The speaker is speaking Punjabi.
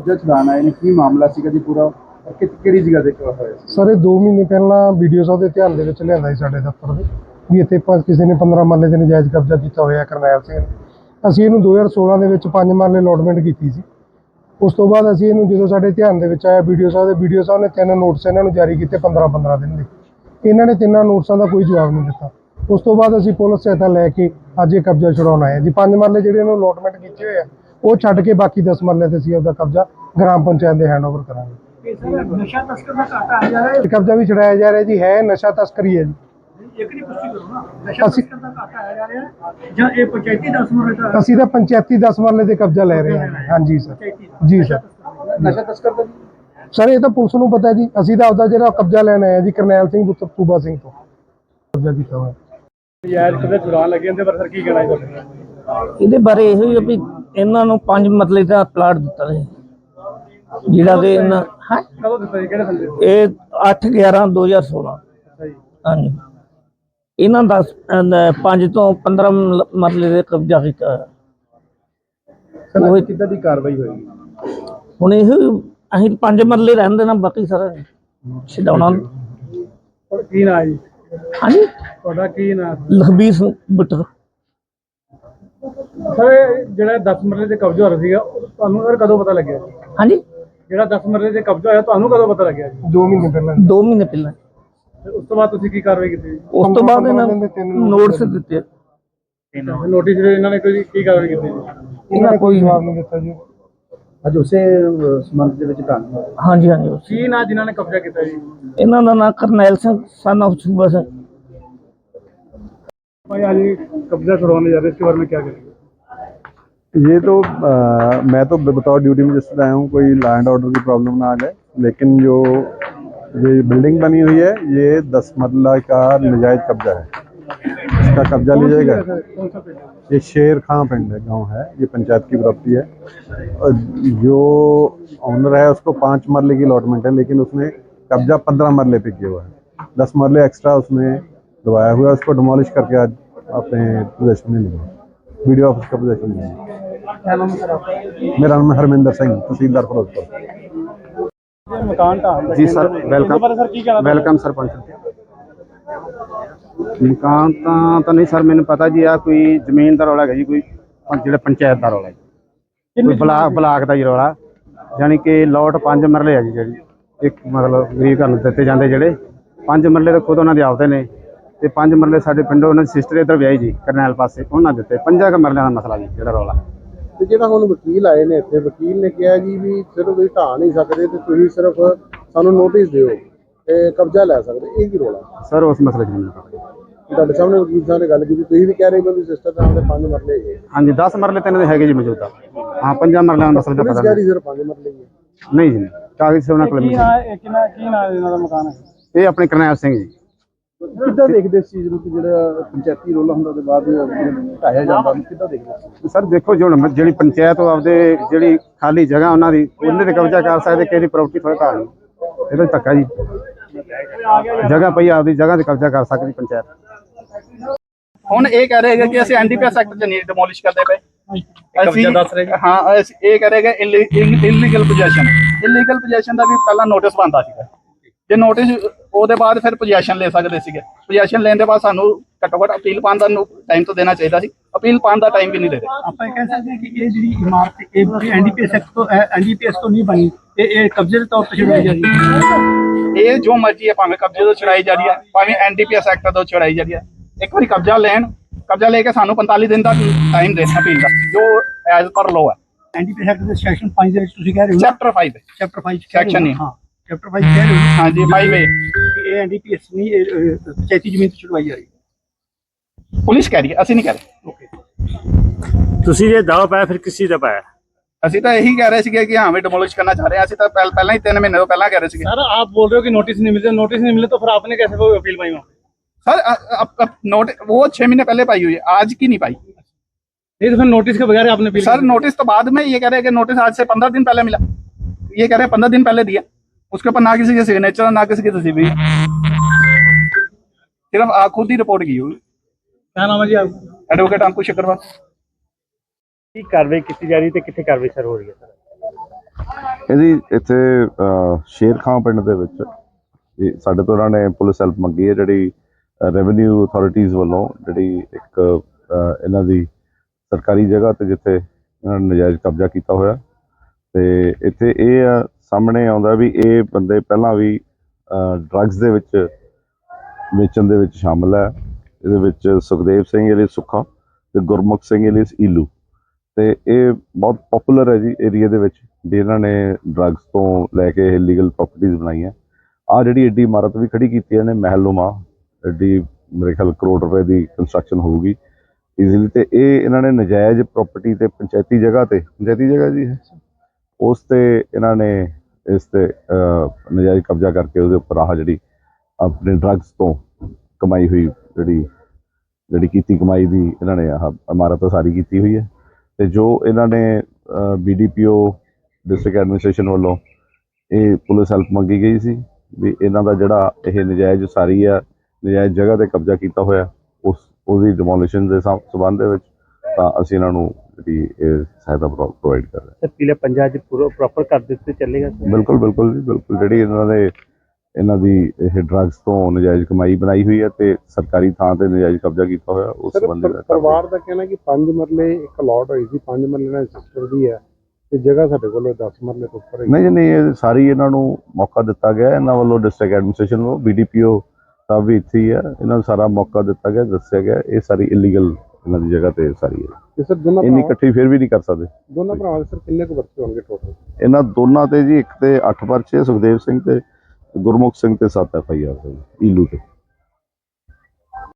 ਕਬਜ਼ਾ ਚਲਾਣ ਆਏ ਨੇ ਕੀ ਮਾਮਲਾ ਸੀਗਾ ਜੀ ਪੂਰਾ? ਕਿ- ਕਿਹੜੀ ਜਗ੍ਹਾ ਤੇ ਹੋਇਆ ਸੀ? ਸਰ, ਇਹ 2 ਮਹੀਨੇ ਪਹਿਲਾਂ ਵੀਡੀਓ ਸਾਹਿਬ ਦੇ ਧਿਆਨ ਦੇ ਵਿੱਚ ਲਿਆਂਦਾ ਸੀ ਸਾਡੇ ਦਫ਼ਤਰ ਦੇ, ਵੀ ਇੱਥੇ ਆਪਾਂ ਕਿਸੇ ਨੇ 15 ਮਰਲੇ ਦੇ ਨਜਾਇਜ਼ ਕਬਜ਼ਾ ਕੀਤਾ ਹੋਇਆ ਕਰਨੈਲ ਸਿੰਘ ਨੇ। ਅਸੀਂ ਇਹਨੂੰ 2016 ਦੇ ਵਿੱਚ 5 ਮਰਲੇ ਅਲੋਟਮੈਂਟ ਕੀਤੀ ਸੀ। ਉਸ ਤੋਂ ਬਾਅਦ ਅਸੀਂ ਇਹਨੂੰ ਜਦੋਂ ਸਾਡੇ ਧਿਆਨ ਦੇ ਵਿੱਚ ਆਇਆ ਵੀਡੀਓ ਸਾਹਿਬ ਦੇ ਵੀਡੀਓ ਸਾਹਿਬ ਨੇ ਤਿੰਨ ਨੋਟਿਸ ਇਹਨਾਂ ਨੂੰ ਜਾਰੀ ਕੀਤੇ 15 15 ਦਿਨ ਦੇ। ਇਹਨਾਂ ਨੇ ਤਿੰਨਾਂ ਨੋਟਿਸਾਂ ਦਾ ਕੋਈ ਜਵਾਬ ਨਹੀਂ ਦਿੱਤਾ। ਉਸ ਤੋਂ ਬਾਅਦ ਅਸੀਂ ਪੁਲਿਸ ਸਹਾਇਤਾ ਲੈ ਕੇ ਅੱਜ ਇਹ ਕਬਜ਼ਾ ਛੁਡਾਉਣ ਆਏ ਜੀ। ਪੰਜ ਮਰਲੇ ਜਿਹੜੇ ਇਹਨੂੰ ਅਲੋਟਮੈਂਟ ਕੀਤੇ ਹੋਏ ਆ ਉਹ ਛੱਡ ਕੇ ਬਾਕੀ 10 ਮਰਲੇ ਤੇ ਅਸੀਂ ਉਹਦਾ ਕਬਜ਼ਾ ਗ੍ਰਾਮ ਪੰਚਾਇਤ ਦੇ ਹੈਂਡਓਵਰ ਕਰਾਂਗੇ। ਨਸ਼ਾ ਤਸਕਰ ਦਾ ਘਾਟਾ ਆ ਜਾ ਰਿਹਾ ਇਹ ਕਬਜ਼ਾ ਵੀ ਛੁਡਾਇਆ ਜਾ ਰਿਹਾ ਜੀ ਹੈ ਨਸ਼ਾ ਤਸਕਰੀ ਹੈ ਜੀ। ਹੈ ਇੱਕ ਦੀ ਪੁਸ਼ਟੀ ਕਰੋ ਨਾ। ਨਸ਼ਾ ਅਸੀਂ- ਤਸਕਰ ਦਾ ਘਾਟਾ ਆ ਜਾ ਰਿਹਾ ਹੈ? ਜਾਂ ਇਹ ਪੰਚਾਇਤੀ 10 ਮਰਲੇ ਦਾ ਅਸੀਂ ਤਾਂ ਪੰਚਾਇਤੀ 10 ਮਰਲੇ ਤੇ ਕਬਜ਼ਾ ਲੈ ਰਹੇ ਹਾਂ। ਹਾਂਜੀ ਸਰ। ਜੀ ਸਰ। ਨਸ਼ਾ ਤਸਕਰ ਦਾ ਸਰ ਇਹ ਤਾਂ ਪੁਲਿਸ ਨੂੰ ਪਤਾ ਜੀ। ਅਸੀਂ ਤਾਂ ਆਪਦਾ ਜਿਹੜਾ ਕਬਜ਼ਾ ਲੈਣ ਆਏ ਹਾਂ ਜੀ ਕਰਨੈਲ ਸਿੰਘ ਪੁੱਤਰ ਸੂਬਾ ਸਿੰਘ ਤੋਂ। ਕਬਜ਼ਾ ਕੀਤਾ ਹੋਇਆ। ਯਾਰ ਲੱਗੇ ਇਹਦੇ ਬਾਰੇ ਸਰ ਕੀ ਕਹਿਣਾ ਹੈ? ਤੁਹਾਡਾ ਇਹਦੇ ਬਾਰੇ ਇਹੋ ਹੀ ਆ ਵੀ ਇਹਨਾਂ ਨੂੰ ਪੰਜ ਮਰਲੇ ਦਾ ਪਲਾਟ ਦਿੱਤਾ ਹੈ ਜਿਹੜਾ ਕਿ ਇਹਨਾਂ ਹਾਂ ਕਦੋਂ ਦਿੱਤਾ ਜੀ? ਕਿਹੜੇ ਸੰਦੇ ਇਹ 8 11 2016 ਅੱਛਾ ਜੀ। ਹਾਂਜੀ। ਇਹਨਾਂ ਦਾ 5 ਤੋਂ 15 ਮਲ- ਮਰਲੇ ਦੇ ਕਬਜ਼ਾ ਕੀਤਾ ਉਹ- ਕਿੱਦਾਂ ਦੀ ਕਾਰਵਾਈ ਹੋਏਗੀ? ਹੁਣ ਇਹ ਅਸੀਂ ਪੰਜ ਮਰਲੇ ਰਹਿਣ ਦੇਣਾ ਬਾਕੀ ਸਾਰਾ। ਛਡਾਉਣਾ। ਕੀ ਨਾਂ ਜੀ? ਹਾਂਜੀ। ਤੁਹਾਡਾ ਕੀ ਨਾਂ? ਲਖਬੀਰ ਸਿੰਘ ਬੁੱਟਰ। ਸਰ ਇਹ ਜਿਹੜਾ 10 ਮਰਲੇ ਤੇ ਕਬਜ਼ਾ ਹੋ ਰਿਹਾ ਸੀਗਾ ਉਹ ਤੁਹਾਨੂੰ ਸਰ ਕਦੋਂ ਪਤਾ ਲੱਗਿਆ? ਹਾਂਜੀ? ਜਿਹੜਾ 10 ਮਰਲੇ ਤੇ ਕਬਜ਼ਾ ਹੋਇਆ ਤੁਹਾਨੂੰ ਕਦੋਂ ਪਤਾ ਲੱਗਿਆ ਜੀ? 2 ਮਹੀਨੇ ਪਹਿਲਾਂ 2 ਮਹੀਨੇ ਪਹਿਲਾਂ। ਤੇ ਉਸ ਤੋਂ ਬਾਅਦ ਤੁਸੀਂ ਕੀ ਕਾਰਵਾਈ ਕੀਤੀ? ਉਸ ਤੋਂ ਬਾਅਦ ਇਹਨਾਂ ਦੇ ਨੂੰ ਨੋਟਿਸ ਦਿੱਤੇ। ਨੋਟਿਸ ਇਹਨਾਂ ਨੇ ਕੋਈ ਕੀ ਕਾਰਵਾਈ ਕੀਤੀ? ਜੀ ਇਹਨਾਂ ਕੋਈ ਜਵਾਬ ਨਹੀਂ ਦਿੱਤਾ ਜੀ। ਅੱਜ ਉਸੇ ਸੰਬੰਧ ਦੇ ਵਿੱਚ ਢੰਗ ਹਾਂਜੀ ਹਾਂਜੀ। ਉਸ- ਕੀ ਨਾਂ ਜਿਨ੍ਹਾਂ ਨੇ ਕਬਜ਼ਾ ਕੀਤਾ ਜੀ? ਇਹਨਾਂ ਦਾ ਨਾਮ ਕਰਨੈਲ ਸਿੰਘ ਸਨ of ਸੂਬਾ ਸਿੰਘ। आज ये कब्जा छुड़वाने जा रहे हैं इसके बारे में क्या करेंगे ये तो अ, मैं तो बतौर ड्यूटी में जिस आया हूँ कोई लैंड ऑर्डर की प्रॉब्लम ना आ जाए लेकिन जो ये बिल्डिंग बनी हुई है ये दस मरला का नजायज कब्जा है। इसका कब्जा लिया जाएगा? ये शेर खां पिंड है गाँव है ये पंचायत की प्रॉपर्टी है। और जो ऑनर है उसको पाँच मरले की अलॉटमेंट है लेकिन उसने कब्जा पंद्रह मरले पे किया हुआ है। दस मरले एक्स्ट्रा उसने दबाया हुआ है उसको डिमोलिश करके आज ਆਪਣੇ ਪੋਜੀਸ਼ਨ ਦੇ ਲਈ। ਵੀਡੀਓ ਆਫਿਸ ਦਾ ਪੋਜੀਸ਼ਨ ਹੈ ਮੇਰਾ ਨਾਮ ਹਰਮਿੰਦਰ ਸਿੰਘ ਤਹਿਸੀਲਦਾਰ ਫਿਰੋਜ਼ਪੁਰ। ਜੀ ਸਰ ਵੈਲਕਮ ਵੈਲਕਮ ਸਰਪੰਚ। ਮਕਾਨ ਤਾਂ ਤਾਂ ਨਹੀਂ ਸਰ ਮੈਨੂੰ ਪਤਾ ਜੀ ਆ ਕੋਈ ਜ਼ਮੀਨ ਦਾ ਰੌਲਾ ਹੈ ਜੀ ਕੋਈ ਜਿਹੜਾ ਪੰਚਾਇਤ ਦਾ ਰੌਲਾ ਹੈ ਬਲਾਕ ਬਲਾਕ ਦਾ ਜੀ ਰੌਲਾ। ਯਾਨੀ ਕਿ ਲੋਟ 5 ਮਰਲੇ ਆ ਜੀ ਜਿਹੜੀ। ਇੱਕ ਮਤਲਬ ਗਰੀਬ ਘਰ ਨੂੰ ਦਿੱਤੇ ਜਾਂਦੇ ਜਿਹੜੇ। 5 ਮਰਲੇ ਤਾਂ ਖੁਦ ਉਹਨਾਂ ਦੇ ਆਪਦੇ ਨੇ। ਤੇ ਪੰਜ ਮਰਲੇ ਸਾਡੇ ਪਿੰਡੋਂ ਉਹਨਾਂ ਦੀ ਸਿਸਟਰ ਇੱਧਰ ਵਿਆਹੀ ਜੀ ਕਰਨੈਲ ਪਾਸੇ ਉਹਨਾਂ ਦਿੱਤੇ ਪੰਜਾਂ ਕ ਮਰਲਿਆਂ ਦਾ ਮਸਲਾ ਜੀ ਜਿਹੜਾ ਰੌਲਾ। ਤੇ ਜਿਹੜਾ ਹੁਣ ਵਕੀਲ ਆਏ ਨੇ ਇੱਥੇ ਵਕੀਲ ਨੇ ਕਿਹਾ ਜੀ ਵੀ ਸਿਰਫ ਤੁਸੀਂ ਢਾਹ ਨਹੀਂ ਸਕਦੇ ਤੇ ਤੁਸੀਂ ਸਿਰਫ ਸਾਨੂੰ ਨੋਟਿਸ ਦਿਓ ਤੇ ਕਬਜ਼ਾ ਲੈ ਸਕਦੇ ਇਹ ਕੀ ਰੋਲਾ? ਸਰ ਉਸ ਮਸਲੇ 'ਚ ਜੀ। ਤੁਹਾਡੇ ਸਾਹਮਣੇ ਵਕੀਲ ਸਾਹਿਬ ਨੇ ਗੱਲ ਕੀਤੀ ਤੁਸੀਂ ਵੀ ਕਹਿ ਰਹੇ ਹੋ ਕਿ ਸਿਸਟਰ ਦਾ ਦੇ ਪੰਜ ਮਰਲੇ ਹੈਗੇ। ਹਾਂਜੀ 10 ਮਰਲੇ ਤਿੰਨ ਦੇ ਹੈਗੇ ਜੀ ਮੌਜੂਦਾ। ਹਾਂ ਪੰਜਾਂ ਮਰਲਿਆਂ ਦਾ ਮਸਲਾ ਤਾਂ ਪਤਾ ਨਹੀਂ ਸਿਰਫ ਪੰਜ ਮਰਲੇ ਹੀ ਹੈ। ਨਹੀਂ ਜੀ ਕਾਗਜ਼ ਸੇ ਉਹਨਾਂ ਕੋਲ ਕੀ ਮਿਲ ਕੀ ਨਾਂ ਕੀ ਨਾਂ ਇਹਨਾਂ ਦਾ ਮਕਾਨ ਹੈ? ਇਹ ਆਪਣੇ ਕਰਨੈਲ ਸਿੰਘ ਜੀ। ਕਿੱਦਾਂ ਦੇਖਦੇ ਇਸ ਚੀਜ਼ ਨੂੰ ਕਿ ਜਿਹੜਾ ਪੰਚਾਇਤੀ ਰੋਲਾ ਹੁੰਦਾ ਤੇ ਬਾਅਦ ਢਾਇਆ ਜਾਂਦਾ? ਕਿੱਦਾਂ ਦੇਖਦੇ ਸਰ ਦੇਖੋ ਜੋ ਹੁਣ ਜਿਹੜੀ ਪੰਚਾਇਤ ਉਹ ਆਪਦੇ ਜਿਹੜੀ ਖਾਲੀ ਜਗ੍ਹਾ ਉਹਨਾਂ ਦੀ ਉਹਨੇ ਤੇ ਕਬਜ਼ਾ ਕਰ ਸਕਦੇ ਕਿਸੇ ਦੀ ਪ੍ਰਾਪਰਟੀ ਥੋੜਾ ਨਹੀਂ ਇਹ ਤਾਂ ਧੱਕਾ ਜੀ। ਜਗ੍ਹਾ ਪਈ ਆਪਦੀ ਜਗ੍ਹਾ ਤੇ ਕਬਜ਼ਾ ਕਰ ਸਕਦੀ ਪੰਚਾਇਤ। ਹੁਣ ਇਹ ਕਹਿ ਰਹੇ ਹੈਗੇ ਕਿ ਅਸੀਂ ਐਨਡੀਪੀਐਸ ਐਕਟ ਚ ਨਹੀਂ ਡਿਮੋਲਿਸ਼ ਕਰਦੇ ਪਏ। ਅਸੀਂ ਦੱਸ ਰਹੇ ਹਾਂ ਅਸੀਂ ਇਹ ਕਹਿ ਰਹੇ ਕਿ ਇਲੀਗਲ ਪੋਜੀਸ਼ਨ ਇਲੀਗਲ ਪੋਜੀਸ਼ਨ ਦਾ ਵੀ ਪਹਿਲਾਂ ਨੋਟਿਸ ਬੰਦਾ ਸੀਗਾ। ਜੇ ਨੋਟਿਸ ਉਹਦੇ ਬਾਅਦ ਫਿਰ ਪੋਜੀਸ਼ਨ ਲੈ ਸਕਦੇ ਸੀਗੇ। ਪੋਜੀਸ਼ਨ ਲੈਣ ਦੇ ਬਾਅਦ ਸਾਨੂੰ ਘੱਟੋ ਘੱਟ ਅਪੀਲ ਪਾਉਣ ਦਾ ਟਾਈਮ ਤਾਂ ਦੇਣਾ ਚਾਹੀਦਾ ਸੀ। ਅਪੀਲ ਪਾਉਣ ਦਾ ਟਾਈਮ ਵੀ ਨਹੀਂ ਦੇ ਰਹੇ। ਆਪਾਂ ਇਹ ਕਹਿ ਸਕਦੇ ਹਾਂ ਕਿ ਇਹ ਜਿਹੜੀ ਇਮਾਰਤ ਇਹ ਐਨਡੀਪੀਐਸ ਐਕਟ ਤੋਂ ਐਨਡੀਪੀਐਸ ਤੋਂ ਨਹੀਂ ਬਣੀ। ਇਹ ਇਹ ਕਬਜ਼ੇ ਦੇ ਤੌਰ ਤੇ ਛੁਡਾਈ ਜਾ ਰਹੀ ਹੈ। ਇਹ ਜੋ ਮਰਜ਼ੀ ਹੈ ਭਾਵੇਂ ਕਬਜ਼ੇ ਤੋਂ ਛੁਡਾਈ ਜਾ ਰਹੀ ਹੈ ਭਾਵੇਂ ਐਨਡੀਪੀਐਸ ਐਕਟ ਤੋਂ ਛੁਡਾਈ ਜਾ ਰਹੀ ਹੈ। ਇੱਕ ਵਾਰੀ ਕਬਜ਼ਾ ਲੈਣ ਕਬਜ਼ਾ ਲੈ ਕੇ ਸਾਨੂੰ 45 ਦਿਨ ਦਾ ਟਾਈਮ ਦੇਣਾ ਅਪੀਲ ਦਾ ਜੋ ਐਜ਼ ਪਰ ਲੋ ਹੈ। ਐਨਡੀਪੀਐਸ ਐਕਟ ਦੇ ਸੈਕਸ਼ਨ 5 ਦੇ ਵਿੱਚ ਤੁਸੀਂ ਕਹਿ ਰਹੇ ਹੋ ਚੈਪਟਰ 5 ਚੈਪਟਰ 5 Section ਨਹੀਂ। ਹਾਂ। ਚੈਪਟਰ 5 ਕਹਿ ਰਹੇ ਹੋ ਹਾਂਜੀ 5 ਏ ਕਿ ਇਹ ਐਨਡੀਪੀਐਸ ਨਹੀਂ ਇਹ, ਅਹ, ਪੰਚਾਇਤੀ ਜ਼ਮੀਨ ਤੋਂ ਛੁਡਵਾਈ ਜਾ ਰਹੀ ਹੈ ਪੁਲਿਸ ਕਹਿ ਰਹੀ ਹੈ ਅਸੀਂ ਨਹੀਂ ਕਹਿ ਰਹੇ ਤੁਸੀਂ ਇਹ ਦਾਅਵਾ ਪਾਇਆ ਫਿਰ ਕਿਸ ਚੀਜ਼ ਦਾ ਪਾਇਆ ਅਸੀਂ ਤਾਂ ਇਹੀ ਕਹਿ ਰਹੇ ਸੀਗੇ ਕਿ ਹਾਂ ਵੀ ਡਿਮੋਲਿਸ਼ ਕਰਨਾ ਚਾਹ ਰਹੇ ਹਾਂ ਅਸੀਂ ਤਾਂ ਪਹਿਲ- ਪਹਿਲਾਂ ਹੀ 3 ਮਹੀਨੇ ਤੋਂ ਪਹਿਲਾਂ ਕਹਿ ਰਹੇ ਸੀਗੇ सर आप बोल रहे हो कि नोटिस नहीं मिले नोटिस नहीं मिले तो फिर आपने कैसे वो अपील पाई वहाँ पे? सर अ- अ- अ- नोट वो छह महीने पहले पाई हुई है आज की नहीं पाई नहीं तो फिर नोटिस के बगैर आपने अपील सर नोटिस तो बाद में ये कह रहे हैं कि नोटिस आज से पंद्रह दिन पहले मिला ये कह रहे हैं पंद्रह दिन पहले दिया उसके ऊपर ना किसी के सिग्नेचर ना किसी की तस्वीर सिर्फ आ खुद ही रिपोर्ट की हुई क्या नाम है जी आपका एडवोकेट अंकुश अग्रवाल ਕੀ ਕਾਰਵਾਈ ਕੀਤੀ ਜਾ ਰਹੀ ਤੇ ਕਿੱਥੇ ਕਾਰਵਾਈ ਸਰ ਹੋ ਰਹੀ ਹੈ ਸਰ ਇਹਦੀ ਇੱਥੇ ਅਹ, ਸ਼ੇਰ ਖਾਂ ਪਿੰਡ ਦੇ ਵਿੱਚ ਇਹ ਸਾਡੇ ਤੋਂ ਇਹਨਾਂ ਨੇ ਪੁਲਿਸ ਹੈਲਪ ਮੰਗੀ ਹੈ ਜਿਹੜੀ ਰੈਵਨਿਊ ਅਥਾਰਟੀਜ਼ ਵੱਲੋਂ ਜਿਹੜੀ ਇੱਕ ਅਹ, ਇਹਨਾਂ ਦੀ ਸਰਕਾਰੀ ਜਗ੍ਹਾ ਤੇ ਜਿੱਥੇ ਇਹਨਾਂ ਨੇ ਨਜਾਇਜ਼ ਕਬਜ਼ਾ ਕੀਤਾ ਹੋਇਆ ਤੇ ਇੱਥੇ ਇਹ ਆ ਸਾਹਮਣੇ ਆਉਂਦਾ ਵੀ ਇਹ ਬੰਦੇ ਪਹਿਲਾਂ ਵੀ ਡਰੱਗਸ ਦੇ ਵਿੱਚ, ਵੇਚਣ ਦੇ ਵਿੱਚ ਸ਼ਾਮਲ ਹੈ। ਇਹਦੇ ਵਿੱਚ ਸੁਖਦੇਵ ਸਿੰਘ ਇਹਦੇ ਸੁੱਖਾ ਤੇ ਗੁਰਮੁਖ ਸਿੰਘ ਇਹਦੇ ਈਲੂ। ਤੇ ਇਹ ਬਹੁਤ ਪਪੂਲਰ ਹੈ ਜੀ ਏਰੀਆ ਦੇ ਵਿੱਚ, ਵੀ ਇਹਨਾਂ ਨੇ ਡਰੱਗਸ ਤੋਂ ਲੈ ਕੇ ਇਲੀਗਲ ਪ੍ਰਾਪਰਟੀਆਂ ਬਣਾਈਆਂ। ਆ ਜਿਹੜੀ ਏਡੀ ਇਮਾਰਤ ਵੀ ਖੜੀ ਕੀਤੀ ਇਹਨੇ ਨੇ ਮਹਿਲਨੁਮਾ ਏਡੀ ਮੇਰੇ ਖਿਆਲ ਕਰੋੜ ਰੁਪਏ ਦੀ ਕੰਸਟਰਕਸ਼ਨ ਹੋਊਗੀ। ਈਜ਼ੀਲੀ ਤੇ ਇਹ ਇਹਨਾਂ ਨੇ ਨਜਾਇਜ਼ ਪ੍ਰਾਪਰਟੀ ਤੇ ਪੰਚਾਇਤੀ ਜਗ੍ਹਾ ਤੇ, ਪੰਚਾਇਤੀ ਜਗ੍ਹਾ ਜੀ ਉਸ ਤੇ ਇਹਨਾਂ ਨੇ ਇਸ ਤੇ ਨਜਾਇਜ਼ ਕਬਜ਼ਾ ਕਰਕੇ ਉਹਦੇ ਉੱਪਰ ਆਹ ਜਿਹੜੀ ਆਪਣੇ ਡਰੱਗਸ ਤੋਂ ਕਮਾਈ ਹੋਈ ਜਿਹੜੀ ਜਿਹੜੀ ਕੀਤੀ ਕਮਾਈ ਦੀ ਇਹਨਾਂ ਨੇ ਆਹ ਇਮਾਰਤ ਸਾਰੀ ਕੀਤੀ ਹੋਈ ਹੈ। ਤੇ ਜੋ ਇਹਨਾਂ ਨੇ ਬੀਡੀਪੀਓ ਡਿਸਟ੍ਰਿਕਟ ਐਡਮਿਨਿਸਟ੍ਰੇਸ਼ਨ ਵੱਲੋਂ ਇਹ ਪੁਲਿਸ ਹੈਲਪ ਮੰਗੀ ਗਈ ਸੀ ਵੀ ਇਹਨਾਂ ਦਾ ਜਿਹੜਾ ਇਹ ਨਜਾਇਜ਼ ਸਾਰੀ ਆ, ਨਜਾਇਜ਼ ਜਗ੍ਹਾ ਤੇ ਕਬਜ਼ਾ ਕੀਤਾ ਹੋਇਆ, ਉਸ, ਉਹਦੀ ਡਿਮੋਲੀਸ਼ਨ ਦੇ ਸੰਬੰਧ ਦੇ ਵਿੱਚ ਤਾਂ ਅਸੀਂ ਇਹਨਾਂ ਨੂੰ ਜਿਹੜੀ ਇਹ ਸਹਾਇਤਾ ਪ੍ਰੋਵਾਈਡ ਕਰ ਰਹੇ ਸਰ ਪੀਲੇ ਪੰਜਾਬ ਚ ਪੂਰਾ ਪ੍ਰੋਪਰ ਕਰ ਦਿੱਤੇ ਚੱਲੇਗਾ ਹਾਂ। ਬਿਲਕੁਲ ਬਿਲਕੁਲ ਜੀ ਬਿਲਕੁਲ। ਜਿਹੜੀ ਇਹਨਾਂ ਦੇ ਇਹਨਾਂ ਦੀ ਇਹ ਡਰੱਗਸ ਤੋਂ ਨਜਾਇਜ਼ ਕਮਾਈ ਬਣਾਈ ਹੋਈ ਹੈ ਤੇ ਸਰਕਾਰੀ ਥਾਂ ਤੇ ਨਜਾਇਜ਼ ਕਬਜ਼ਾ ਕੀਤਾ ਹੋਇਆ ਉਸ ਸਰ ਸੰਬੰਧੀ ਪਰ- ਪਰਿਵਾਰ ਦਾ ਕਹਿਣਾ ਕਿ 5 ਮਰਲੇ ਇੱਕ ਅਲਾਟ ਹੋਈ ਸੀ 5 ਮਰਲੇ ਨਾਲ ਸਿਸਟਰ ਦੀ ਹੈ ਤੇ ਜਗ੍ਹਾ ਸਾਡੇ ਕੋਲ 10 ਮਰਲੇ ਤੋਂ ਉੱਪਰ ਹੈ ਨਹੀਂ ਨਹੀਂ ਇਹ ਸਾਰੀ ਇਹਨਾਂ ਨੂੰ ਮੌਕਾ ਦਿੱਤਾ ਗਿਆ ਇਹਨਾਂ ਵੱਲੋਂ ਡਿਸਟ੍ਰਿਕਟ ਐਡਮਿਨਿਸਟ੍ਰੇਸ਼ਨ ਵੱਲੋਂ ਬੀਡੀਪੀਓ ਸਾਹਿਬ ਵੀ ਇੱਥੇ ਹੀ ਆ ਇਹਨਾਂ ਨੂੰ ਸਾਰਾ ਮੌਕਾ ਦਿੱਤਾ ਗਿਆ ਦੱਸਿਆ ਗਿਆ ਇਹ ਸਾਰੀ ਇਲੀਗਲ ਇਹਨਾਂ ਦੀ ਜਗ੍ਹਾ ਤੇ ਸਾਰੀ ਹੈ। ਤੇ ਸਰ ਦੋਨਾਂ ਇੰਨੀ ਭਰਾਵਾਂ ਇਕੱਠੀ ਫਿਰ ਵੀ ਨਹੀਂ ਕਰ ਸਕਦੇ। ਦੋਨਾਂ ਭਰਾਵਾਂ ਦੇ ਸਰ ਕਿੰਨੇ ਕੁ ਬੱਚੇ ਹੋਣਗੇ ਟੋਟਲ ਇਹਨਾਂ ਦੋਨਾਂ ਤੇ ਜੀ ਇੱਕ ਤੇ 8 ਪਰਚੇ ਸੁਖਦੇਵ ਸਿੰਘ ਤੇ ਗੁਰਮੁਖ ਸਿੰਘ ਤੇ 7 ਐਫ ਆਈ ਆਰ ਈਲੂ ਤੇ।